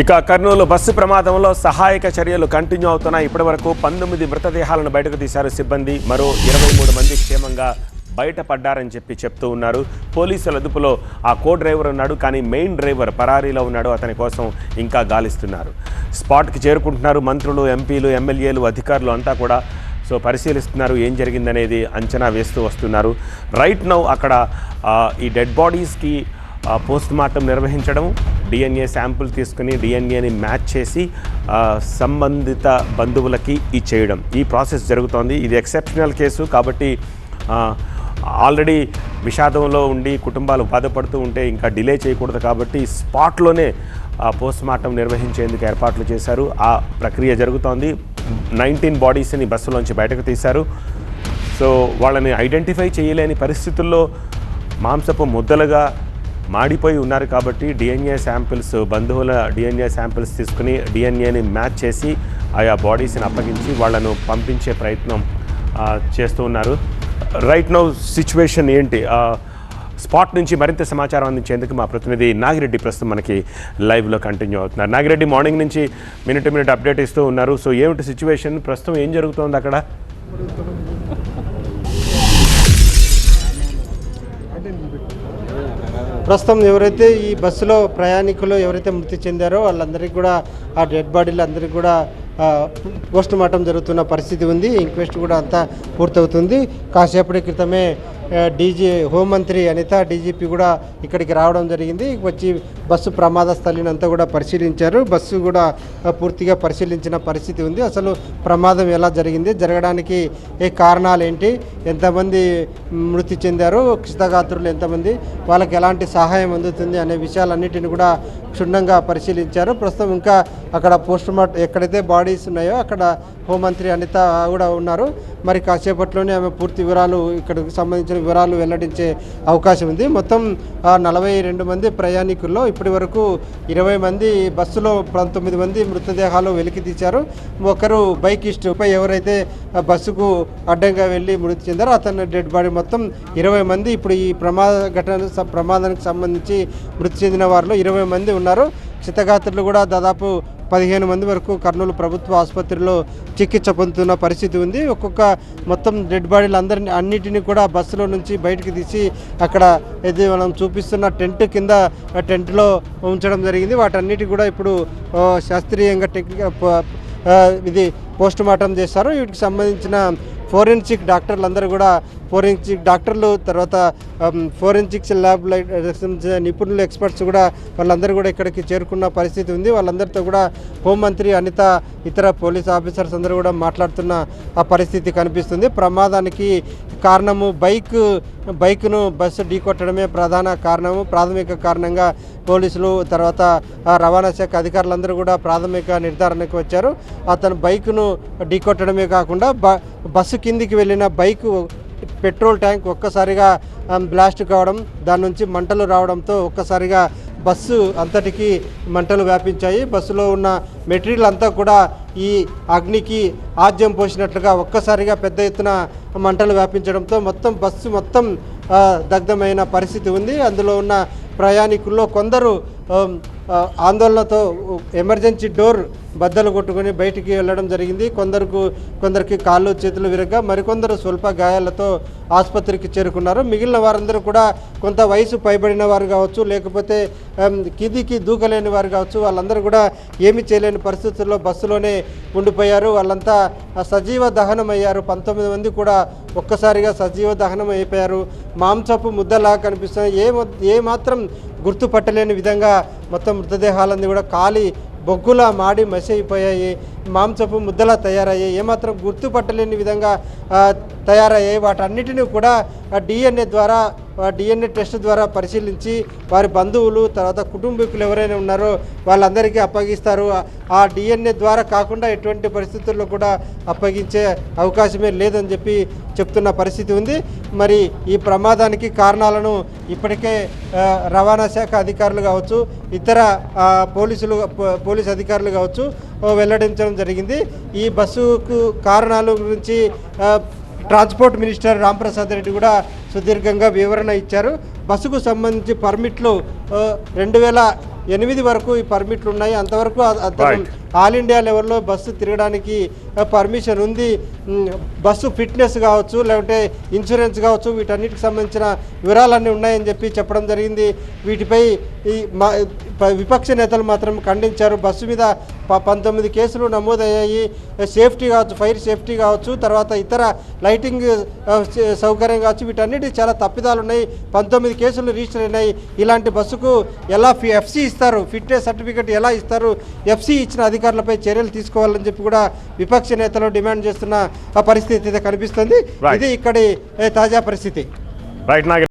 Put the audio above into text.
ఇక కర్నూలు బస్సు ప్రమాదంలో సహాయక చర్యలు కంటిన్యూ అవుతున్నాయి. ఇప్పటి వరకు పంతొమ్మిది మృతదేహాలను బయటకు తీశారు సిబ్బంది. మరో ఇరవై మూడు మంది క్షేమంగా బయటపడ్డారని చెప్పి చెప్తూ ఉన్నారు. పోలీసుల అదుపులో ఆ కో డ్రైవర్ ఉన్నాడు కానీ మెయిన్ డ్రైవర్ పరారీలో ఉన్నాడు. అతని కోసం ఇంకా గాలిస్తున్నారు. స్పాట్కి చేరుకుంటున్నారు మంత్రులు ఎంపీలు ఎమ్మెల్యేలు అధికారులు అంతా కూడా. సో పరిశీలిస్తున్నారు ఏం జరిగిందనేది అంచనా వేస్తూ వస్తున్నారు. రైట్ నౌ అక్కడ ఈ డెడ్ బాడీస్కి పోస్ట్ మార్టం నిర్వహించడం డిఎన్ఏ శాంపుల్ తీసుకుని డిఎన్ఏని మ్యాచ్ చేసి సంబంధిత బంధువులకి ఇచ్చేయడం ఈ ప్రాసెస్ జరుగుతోంది. ఇది ఎక్సెప్షనల్ కేసు కాబట్టి ఆల్రెడీ విషాదంలో ఉండి కుటుంబాలు బాధపడుతూ ఉంటే ఇంకా డిలే చేయకూడదు కాబట్టి స్పాట్లోనే పోస్ట్ మార్టం నిర్వహించేందుకు ఏర్పాట్లు చేశారు. ఆ ప్రక్రియ జరుగుతోంది. నైన్టీన్ బాడీస్ని బస్సులోంచి బయటకు తీశారు. సో వాళ్ళని ఐడెంటిఫై చేయలేని పరిస్థితుల్లో మాంసపు ముద్దలుగా మాడిపోయి ఉన్నారు కాబట్టి డిఎన్ఏ శాంపిల్స్ బంధువుల డిఎన్ఏ శాంపిల్స్ తీసుకుని డిఎన్ఏని మ్యాచ్ చేసి ఆయా బాడీస్ని అప్పగించి వాళ్ళను పంపించే ప్రయత్నం చేస్తూ ఉన్నారు. రైట్ నౌ సిచ్యువేషన్ ఏంటి? స్పాట్ నుంచి మరింత సమాచారం అందించేందుకు మా ప్రతినిధి నాగిరెడ్డి ప్రస్తుతం మనకి లైవ్లో కంటిన్యూ అవుతున్నారు. నాగిరెడ్డి మార్నింగ్ నుంచి మినిట్ మినిట్ అప్డేట్ ఇస్తూ ఉన్నారు. సో ఏమిటి సిచ్యువేషన్ ప్రస్తుతం ఏం జరుగుతోంది అక్కడ? ప్రస్తుతం ఎవరైతే ఈ బస్సులో ప్రయాణికులు ఎవరైతే మృతి చెందారో వాళ్ళందరికీ కూడా ఆ డెడ్ బాడీలు అందరికీ కూడా పోస్ట్ మార్టం జరుగుతున్న పరిస్థితి ఉంది. ఇంక్వెస్ట్ కూడా అంతా పూర్తవుతుంది. కాసేపటి క్రితమే డీజీ హోంమంత్రి అనిత డీజీపీ కూడా ఇక్కడికి రావడం జరిగింది. వచ్చి బస్సు ప్రమాద స్థలిని అంతా కూడా పరిశీలించారు. బస్సు కూడా పూర్తిగా పరిశీలించిన పరిస్థితి ఉంది. అసలు ప్రమాదం ఎలా జరిగింది? జరగడానికి ఏ కారణాలు ఏంటి ఎంతమంది మృతి చెందారు? క్షితగాత్రులు ఎంతమంది? వాళ్ళకి ఎలాంటి సహాయం అందుతుంది అనే విషయాలన్నిటిని కూడా క్షుణ్ణంగా పరిశీలించారు. ప్రస్తుతం ఇంకా అక్కడ పోస్ట్ మార్టం ఎక్కడైతే బాడీస్ ఉన్నాయో అక్కడ హోంమంత్రి అనిత కూడా ఉన్నారు. మరి కాసేపట్లోనే ఆమె పూర్తి వివరాలు ఇక్కడికి సంబంధించిన వివరాలు వెల్లడించే అవకాశం ఉంది. మొత్తం నలభై రెండు మంది ప్రయాణికుల్లో ఇప్పటి వరకు ఇరవై మంది బస్సులో పంతొమ్మిది మంది మృతదేహాలు వెలికి తీశారు. ఒకరు బైక్ ఇష్టపై ఎవరైతే బస్సుకు అడ్డంగా వెళ్ళి మృతి చెందారో అతని డెడ్ బాడీ మొత్తం ఇరవై మంది ఇప్పుడు ఈ ప్రమాద ఘటన ప్రమాదానికి సంబంధించి మృతి చెందిన వారిలో ఇరవై మంది ఉన్నారు. క్షితగాత్రులు కూడా దాదాపు పదిహేను మంది వరకు కర్నూలు ప్రభుత్వ ఆసుపత్రిలో చికిత్స పొందుతున్న పరిస్థితి ఉంది. ఒక్కొక్క మొత్తం డెడ్ బాడీలు అందరిని అన్నిటినీ కూడా బస్సులో నుంచి బయటకు తీసి అక్కడ ఇది మనం చూపిస్తున్న టెంట్ కింద టెంట్లో ఉంచడం జరిగింది. వాటన్నిటి కూడా ఇప్పుడు శాస్త్రీయంగా టెక్నికల్ ఇది పోస్ట్ మార్టం చేస్తారు. వీటికి సంబంధించిన ఫోరెన్సిక్ డాక్టర్లు అందరూ కూడా ఫోరెన్సిక్ డాక్టర్లు తర్వాత ఫోరెన్సిక్స్ ల్యాబ్ నిపుణులు ఎక్స్పర్ట్స్ కూడా వాళ్ళందరూ కూడా ఇక్కడికి చేరుకున్న పరిస్థితి ఉంది. వాళ్ళందరితో కూడా హోంమంత్రి అనిత ఇతర పోలీస్ ఆఫీసర్స్ అందరూ కూడా మాట్లాడుతున్న ఆ పరిస్థితి కనిపిస్తుంది. ప్రమాదానికి కారణము బైక్ బైక్ను బస్సు ఢీకొట్టడమే ప్రధాన కారణము. ప్రాథమిక కారణంగా పోలీసులు తర్వాత రవాణా శాఖ అధికారులందరూ కూడా ప్రాథమిక నిర్ధారణకు వచ్చారు. అతను బైక్ను ఢీకొట్టడమే కాకుండా బ బస్సు కిందికి వెళ్ళిన బైక్ పెట్రోల్ ట్యాంక్ ఒక్కసారిగా బ్లాస్ట్ కావడం దాని నుంచి మంటలు రావడంతో ఒక్కసారిగా బస్సు అంతటికి మంటలు వ్యాపించాయి. బస్సులో ఉన్న మెటీరియల్ అంతా కూడా ఈ అగ్నికి ఆజ్యం పోసినట్లుగా ఒక్కసారిగా పెద్ద ఎత్తున మంటలు వ్యాపించడంతో మొత్తం బస్సు మొత్తం దగ్ధమైన పరిస్థితి ఉంది. అందులో ఉన్న ప్రయాణికుల్లో కొందరు ఆందోళనతో ఎమర్జెన్సీ డోర్ బద్దలు కొట్టుకొని బయటికి వెళ్ళడం జరిగింది. కొందరుకు కొందరికి కాళ్ళు చేతులు విరగ్గా మరికొందరు స్వల్ప గాయాలతో ఆసుపత్రికి చేరుకున్నారు. మిగిలిన వారందరూ కూడా కొంత వయసు పైబడిన వారు కావచ్చు లేకపోతే కిదికి దూకలేని వారు కావచ్చు వాళ్ళందరూ కూడా ఏమి చేయలేని పరిస్థితుల్లో బస్సులోనే ఉండిపోయారు. వాళ్ళంతా సజీవ దహనం అయ్యారు పంతొమ్మిది మంది కూడా ఒక్కసారిగా సజీవ దహనం అయిపోయారు మాంసపు ముద్దలా కనిపిస్తున్నాయి. ఏ ఏమాత్రం ఏ మాత్రం గుర్తుపట్టలేని విధంగా మొత్తం మృతదేహాలన్నీ కూడా ఖాళీ బొగ్గులా మాడి మసి అయిపోయాయి మాంసపు ముద్దలా తయారయ్యాయి ఏమాత్రం గుర్తుపట్టలేని విధంగా తయారయ్యాయి. వాటన్నిటిని కూడా డిఎన్ఏ ద్వారా డిఎన్ఏ టెస్ట్ ద్వారా పరిశీలించి వారి బంధువులు తర్వాత కుటుంబీకులు ఎవరైనా ఉన్నారో వాళ్ళందరికీ అప్పగిస్తారు. ఆ- డిఎన్ఏ ద్వారా కాకుండా ఎటువంటి పరిస్థితుల్లో కూడా అప్పగించే అవకాశమే లేదని చెప్పి చెప్తున్న పరిస్థితి ఉంది. మరి ఈ ప్రమాదానికి కారణాలను ఇప్పటికే రవాణా శాఖ అధికారులు కావచ్చు ఇతర పోలీసులు పో- పోలీస్ అధికారులు కావచ్చు వెల్లడించడం జరిగింది. ఈ బస్సుకు కారణాల గురించి ట్రాన్స్పోర్ట్ మినిస్టర్ రాంప్రసాద్ రెడ్డి కూడా సుదీర్ఘంగా వివరణ ఇచ్చారు. బస్సుకు సంబంధించి పర్మిట్లు రెండు వేల ఎనిమిది వరకు ఈ పర్మిట్లు ఉన్నాయి అంతవరకు అతను ఆల్ ఇండియా లెవెల్లో బస్సు తిరగడానికి పర్మిషన్ ఉంది. బస్సు ఫిట్నెస్ కావచ్చు లేకుంటే ఇన్సూరెన్స్ కావచ్చు వీటన్నిటికి సంబంధించిన వివరాలన్నీ ఉన్నాయని చెప్పి చెప్పడం జరిగింది. వీటిపై ఈ మా విపక్ష నేతలు మాత్రం ఖండించారు. బస్సు మీద ప- పంతొమ్మిది కేసులు నమోదయ్యాయి. సేఫ్టీ కావచ్చు ఫైర్ సేఫ్టీ కావచ్చు తర్వాత ఇతర లైటింగ్ సౌకర్యం కావచ్చు వీటన్నిటి చాలా తప్పిదాలు ఉన్నాయి పంతొమ్మిది కేసులు రిజిస్టర్ అయినాయి. ఇలాంటి బస్సుకు ఎలా ఫి ఎఫ్సి ఇస్తారు? ఫిట్నెస్ సర్టిఫికేట్ ఎలా ఇస్తారు? ఎఫ్సి ఇచ్చిన అధికారులపై చర్యలు తీసుకోవాలని చెప్పి కూడా విపక్ష నేతలు డిమాండ్ చేస్తున్న పరిస్థితి అయితే కనిపిస్తుంది. ఇది ఇక్కడి తాజా పరిస్థితి రైట్